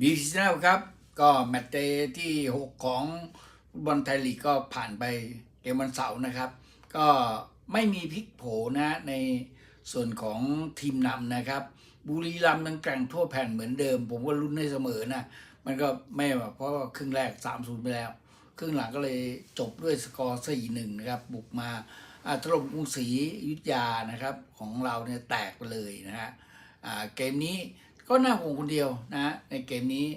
บีซีแนลครับ ก็แมตช์เตย์ที่ 6 ของฟุตบอลไทยลีกก็ผ่านไปเกมวันเสาร์นะครับ ก็ไม่มีพลิกโผนะในส่วนของทีมนำนะครับ บุรีรัมย์ยังแกร่งทั่วแผ่นเหมือนเดิม ผมว่าลุ้นให้เสมอนะมันก็ไม่แบบเพราะว่าครึ่งแรก 3-0 ไปแล้ว ครึ่งหลังก็เลยจบด้วยสกอร์ 4-1 นะครับ บุกมาอ่าถล่มกรุงศรีอยุธยานะครับ ของเราเนี่ยแตกไปเลยนะฮะอ่าเกมนี้ ก็น่าห่วงคนเดียวนะในเกมนี้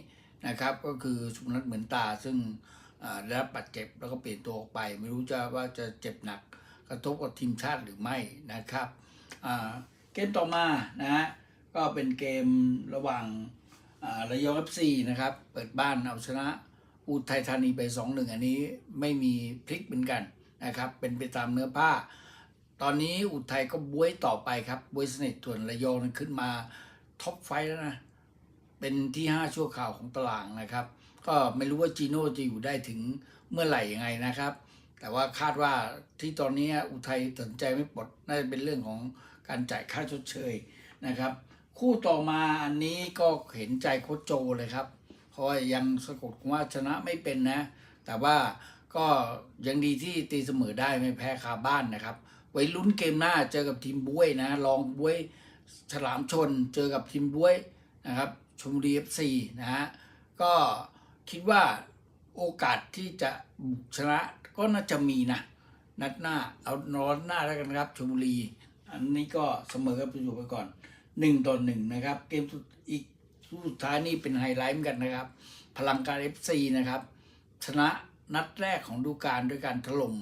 นะครับ ก็คือสุพนัทเหมือนตาซึ่งได้รับบาดเจ็บแล้วก็เปลี่ยนตัวออกไป ไม่รู้จะว่าจะเจ็บหนักกระทบกับทีมชาติหรือไม่นะครับเกมต่อมานะฮะก็เป็นเกมระหว่างระยองเอฟซีนะครับ เปิดบ้านเอาชนะอุทัยธานีไป 2-1 อันนี้ไม่มีพลิกเหมือนกันนะครับ เป็นไปตามเนื้อผ้า ตอนนี้อุทัยก็บวยต่อไปครับบวยสนิทส่วนระยองขึ้นมา ท็อปไฟแล้วนะ เป็นที่5ชั่วข่าวของตารางนะครับ ก็ไม่รู้ว่าจีโน่จะอยู่ได้ถึงเมื่อไหร่ยังไงนะครับ แต่ว่าคาดว่าที่ตอนนี้อุทัยตัดสินใจไม่ปลดน่าจะเป็นเรื่องของการจ่ายค่าชดเชยนะครับ คู่ต่อมาอันนี้ก็เห็นใจโคชโจเลยครับเพราะว่ายังสะกดว่าชนะไม่เป็นนะ แต่ว่าก็ยังดีที่ตีเสมอได้ไม่แพ้คาบ้านนะครับ ไว้ลุ้นเกมหน้าเจอกับทีมบุ้ยนะลองบุ้ย ฉลามชนเจอกับทีมบุ้ยนะครับชมบุรีเอฟซีนะฮะก็คิดว่าโอกาสที่จะบุกชนะก็น่าจะมีนะนัดหน้าเอานอนหน้าแล้วกันครับชมบุรี อันนี้ก็เสมอกับประจวบไปก่อนหนึ่งต่อหนึ่งนะครับ เกมสุดอีกสุดท้ายนี่เป็นไฮไลท์เหมือนกันนะครับ พลังการ FC นะครับ ชนะนัดแรกของดูกาลด้วยการถล่ม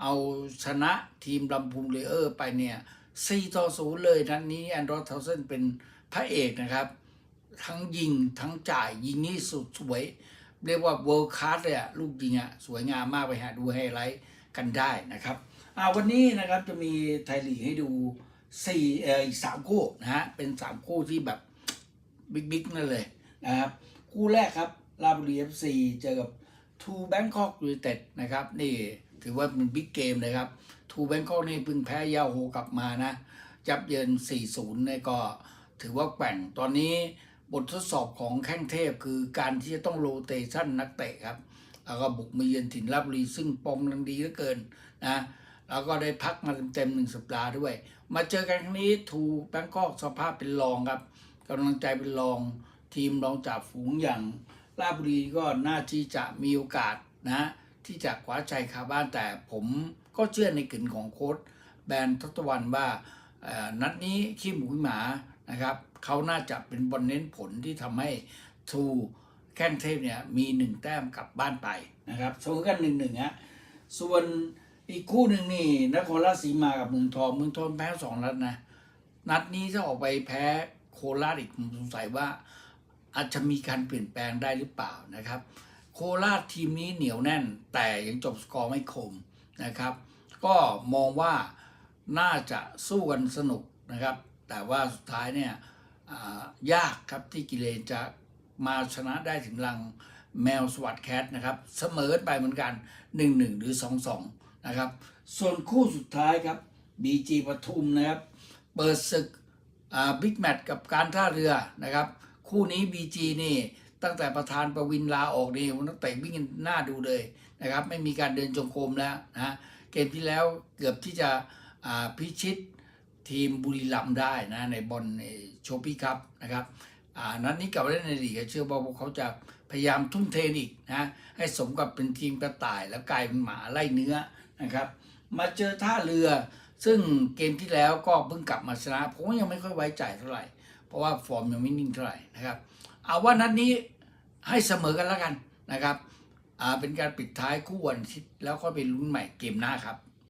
เอาชนะทีมลำพูนเลเยอร์ไปเนี่ย 4ต่อ0เลยนัดนี้แอนดรอเทาเซนเป็นพระเอกนะครับ ทั้งยิงทั้งจ่ายยิงนี่สุดสวย เรียกว่าเวิลด์ค a าสเลยอะลูกยิงอะสวยงามมากไปหาดูไฮไลท์กันได้นะครับอ่าวันนี้นะครับจะมีไทยลีกให้ดูสี่เอออีกสามคู่นะฮะเป็นสามคู่ที่แบบบิ๊กบิ๊กนั่นเลยนะครับคู่แรกครับราบุรีเอฟซีเจอกับทูแบงคอกยูไนเต็ดนะครับนี่ถือว่าเป็นบิ๊กเกมเลยครับ ทูแบงคอกนี่พิ่งแพ้ยาโฮกลับมานะ จับเยิน 4-0นี่ก็ถือว่าแกว่งตอนนี้บททดสอบของแข้งเทพคือการที่จะต้องโรเตชันนักเตะครับ แล้วก็บุกมาเยือนถิ่นราชบุรีซึ่งปมลังดีเหลือเกินนะแล้วก็ได้พักมาเต็มๆหนึ่งสัปดาห์ด้วย มาเจอกันครั้งนี้ทูแบงกอกสภาพเป็นรองครับกำลังใจเป็นรองทีมรองจากฝูงอย่างราชบุรีก็น่าที่จะมีโอกาสนะที่จะคว้าชัยคาบ้านแต่ผม ก็เชื่อในกลิ่นของโค้ชแบรนด์ทศวรรณว่านัดนี้ขี้หมูหมานะครับเขาน่าจะเป็นบอลเน้นผลที่ทำให้ทูแข้งเทพเนี่ยมีหนึ่งแต้มกลับบ้านไปนะครับเสมอกันหนึ่งหนึ่งฮะส่วนอีกคู่หนึ่งนี่นครราชสีมากับเมืองทองเมืองทองแพ้สองนัดนะนัดนี้ถ้าออกไปแพ้โคราชอีกผมสงสัยว่า อาจจะมีการเปลี่ยนแปลงได้หรือเปล่านะครับ โคราชทีมนี้เหนียวแน่น แต่ยังจบสกอร์ไม่คม นะครับ ก็มองว่าน่าจะสู้กันสนุกนะครับ แต่ว่าสุดท้ายเนี่ยยากครับที่กิเลนจะมาชนะได้ถึงลังแมวสวัสดแคทนะครับเสมอไปเหมือนกัน 1-1 หรือ 2-2 นะครับ ส่วนคู่สุดท้ายครับ BG ปทุมนะครับ เปิดศึกบิ๊กแมตช์กับการท่าเรือนะครับ คู่นี้ BG นี่ตั้งแต่ประธานประวินลาออกนี่นักเตะวิ่งกันหน้าดูเลย นะครับ ไม่มีการเดินจงกรมแล้วนะเกมที่แล้วเกือบที่จะพิชิตทีมบุรีรัมย์ได้นะในบอลโชปี้คัพนะครับนัดนี้กลับเล่นในลีกเชื่อว่าพวกเขาจะพยายามทุ่มเทอีกนะให้สมกับเป็นทีมกระต่ายแล้วกลายเป็นหมาไล่เนื้อนะครับ มาเจอท่าเรือ ซึ่งเกมที่แล้วก็เพิ่งกลับมาชนะผมก็ยังไม่ค่อยไว้ใจเท่าไหร่ เพราะว่าฟอร์มยังไม่นิ่งเท่าไหร่นะครับ เอาว่านัดนี้ให้เสมอกันแล้วกันนะครับ เป็นการปิดท้ายคู่วันอาทิตย์แล้วก็ไปลุ้นใหม่เกมหน้าครับ